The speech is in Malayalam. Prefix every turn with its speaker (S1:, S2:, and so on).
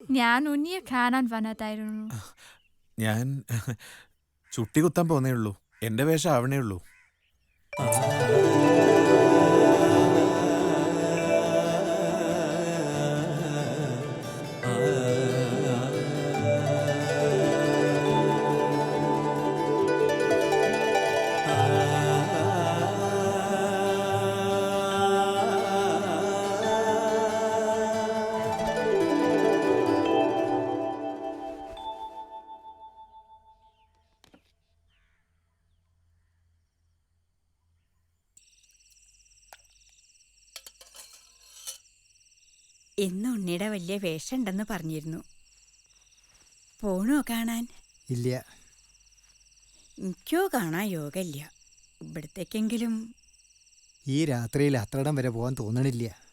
S1: ഞാൻ ഉണ്ണിയെ കാണാൻ വന്നതായിരുന്നു.
S2: ഞാൻ ചുട്ടി കുത്താൻ പോന്നേ ഉള്ളൂ എന്റെ വേഷം ആവണേ ഉള്ളൂ
S3: ഇന്ന് ഉണ്ണിയുടെ വലിയ വേഷമുണ്ടെന്ന് പറഞ്ഞിരുന്നു. പോണോ കാണാൻ?
S4: ഇല്ല.
S3: എനിക്കോ കാണാൻ യോഗമില്ല ഇവിടത്തേക്കെങ്കിലും
S4: ഈ രാത്രിയിൽ അത്രടം വരെ പോകാൻ തോന്നണില്ല.